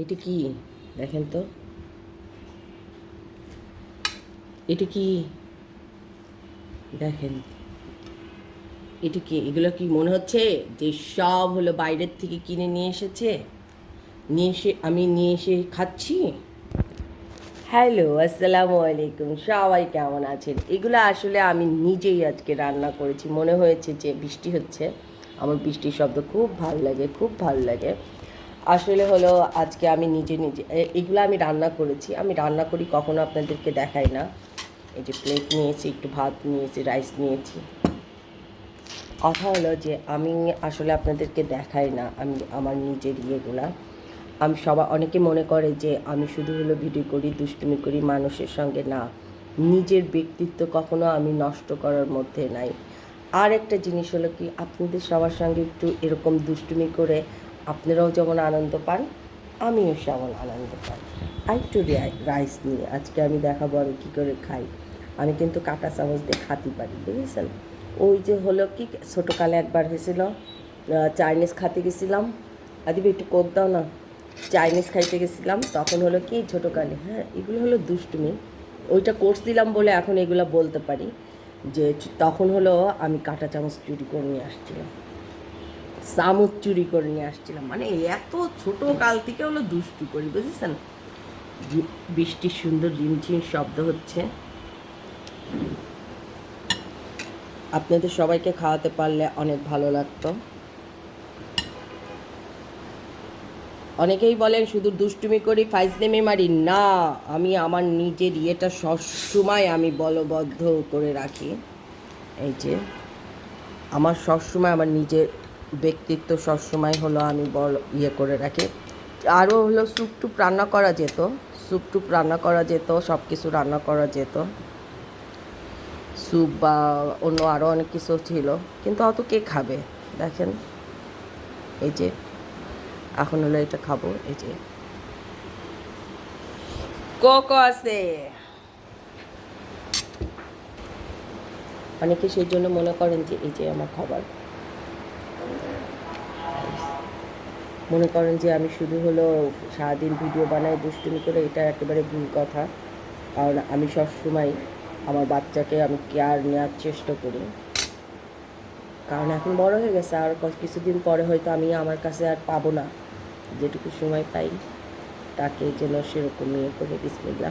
এটা কি? দেখেন তো। এটা কি? দেখেন। এটা কি? এগুলো কি মনে হচ্ছে যে সব হলো বাইরের থেকে কিনে নিয়ে এসেছে? নিয়ে এসে, আমি নিয়ে এসে খাচ্ছি? হ্যালো, আসসালামু আলাইকুম। সবাই কেমন আছেন? এগুলো আসলে আমি নিজেই আজকে রান্না করেছি। মনে হয়েছে যে বৃষ্টি হচ্ছে। আমার বৃষ্টির শব্দ খুব ভালো লাগে, খুব ভালো লাগে। আসলে হলো আজকে আমি নিজে নিজে এগুলো আমি রান্না করেছি। আমি রান্না করি কখনো আপনাদেরকে দেখাই না। এই যে প্লেট নিয়েছি, একটু ভাত নিয়েছি রাইস নিয়েছি। কথা হলো যে আমি আসলে আপনাদেরকে দেখাই না, আমি আমার নিজের ইয়েগুলা। আমি সবাই অনেকে মনে করে যে আমি শুধু হলো ভিডিও করি, দুষ্টুমি করি, মানুষের সঙ্গে না। নিজের ব্যক্তিত্ব কখনো আমি নষ্ট করার মধ্যে নাই। আর একটা জিনিস হলো কি, আপনাদের সবার সঙ্গে একটু এরকম দুষ্টুমি করে আপনারাও যেমন আনন্দ পান, আমিও সেমন আনন্দ পাই। আর একটু রাইস নিয়ে, আজকে আমি দেখাবো আমি কী করে খাই। আমি কিন্তু কাঁটা চামচ দিয়ে খাতে পারি বুঝেছেন? ওই যে হলো কি, ছোটোকালে একবার হয়েছিল চাইনিজ খাতে গেছিলাম। আদিবে, একটু কোক দাও না। চাইনিজ খাইতে গেছিলাম, তখন হলো কি, ছোটোকালে হ্যাঁ এগুলো হলো দুষ্টুমি। ওইটা কোর্স দিলাম বলে এখন এগুলো বলতে পারি। যে তখন হলো আমি কাঁটা চামচ চুরি করে নিয়ে আসছিলাম। চামচ চুরি করে নিয়ে আসছিলাম। মানে এত ছোট কাল থেকে হলো দুষ্টু করি, বুঝেছেন? বৃষ্টির সুন্দর রিমঝিম শব্দ হচ্ছে। আপনাদের সবাইকে খাওয়াতে পারলে অনেক ভালো লাগতো। অনেকেই বলেন, শুধু দুষ্টুমি করি, ফাইজলেমি মারি। না, আমি আমার নিজের ইয়েটা সবসময় আমি বলবদ্ধ করে রাখি। এই যে, আমার সবসময় আমার নিজের ব্যক্তিত্ব সবসময় হলো আমি বল ইয়ে করে রাখি। আরও হলো স্যুপ টুপ রান্না করা যেত। স্যুপ টুপ রান্না করা যেত সব কিছু রান্না করা যেত। স্যুপ বা অন্য আরও অনেক কিছু ছিল, কিন্তু অত কে খাবে? দেখেন, এই যে, এখন হলো এটা খাব, এই যে। কোকো আছে। অনেকে সেই জন্য মনে করেন যে, এই যে আমার খাবার। মনে করেন যে আমি শুধু হলো সারাদিন ভিডিও বানাই, দুষ্টুমি করে, এটা একেবারে ভুল কথা। কারণ আমি সবসময় আমার বাচ্চাকে আমি কেয়ার নেওয়ার চেষ্টা করি। কারণ এখন বড় হয়ে গেছে, আর কিছুদিন পরে হয়তো আমি আমার কাছে আর পাবো না। যেটুকু সময় পাই, তাকে যেন সেরকম ইয়ে করে বিসমিল্লা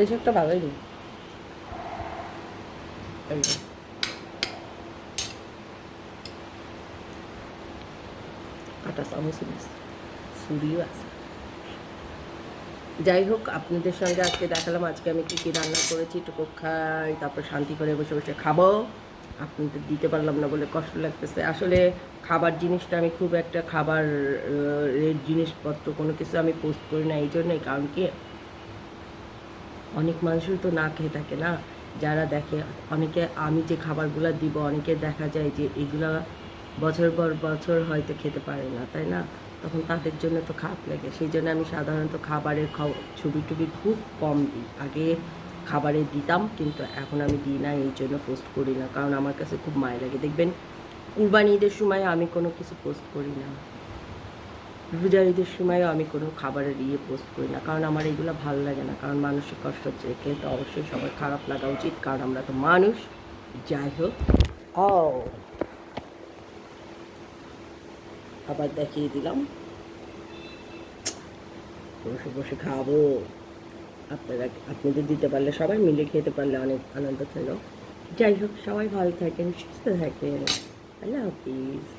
এই একটা ভালোই। নি এই যে। কাটা চামচ ছুরিও আছে। যাই হোক, আপনাদের সঙ্গে আজকে দেখালাম, আজকে আমি কী কী রান্না করেছি, একটু খাই, তারপর শান্তি করে বসে বসে খাব। আপনাদের দিতে পারলাম না বলে কষ্ট লাগতেছে। আসলে খাবার জিনিসটা আমি খুব একটা খাবার রেট জিনিসপত্র কোনো কিছু আমি পোস্ট করি না, এই জন্যই। কারণ কি, অনেক মানুষই তো না খেয়ে থাকে না। যারা দেখে, অনেকে আমি যে খাবারগুলো দিব, অনেকে দেখা যায় যে এগুলা বছর পর বছর হয়তো খেতে পারে না, তাই না? তখন তাদের জন্য তো খারাপ লাগে। সেই জন্য আমি সাধারণত খাবারের ছবি টুবি খুব কম দিই। আগে খাবারে দিতাম, কিন্তু এখন আমি দিই না, এই জন্য পোস্ট করি না। কারণ আমার কাছে খুব মায় লাগে। দেখবেন কুরবানি ঈদের সময় আমি কোনো কিছু পোস্ট করি না। রোজার ঈদের সময়ও আমি কোনো খাবারের ইয়ে পোস্ট করি না। কারণ আমার এগুলো ভালো লাগে না। কারণ মানুষের কষ্ট খেয়ে তো অবশ্যই সবার খারাপ লাগা উচিত। কারণ আমরা তো মানুষ। যাই হোক। ও আবার দেখিয়ে দিলাম। বসে বসে খাব। আপনারা, আপনাদের দিতে পারলে সবাই মিলে খেতে পারলে অনেক আনন্দ ছিল যাই হোক, সবাই ভালো থাকেন, সুস্থ থাকেন। আল্লাহ হাফিজ।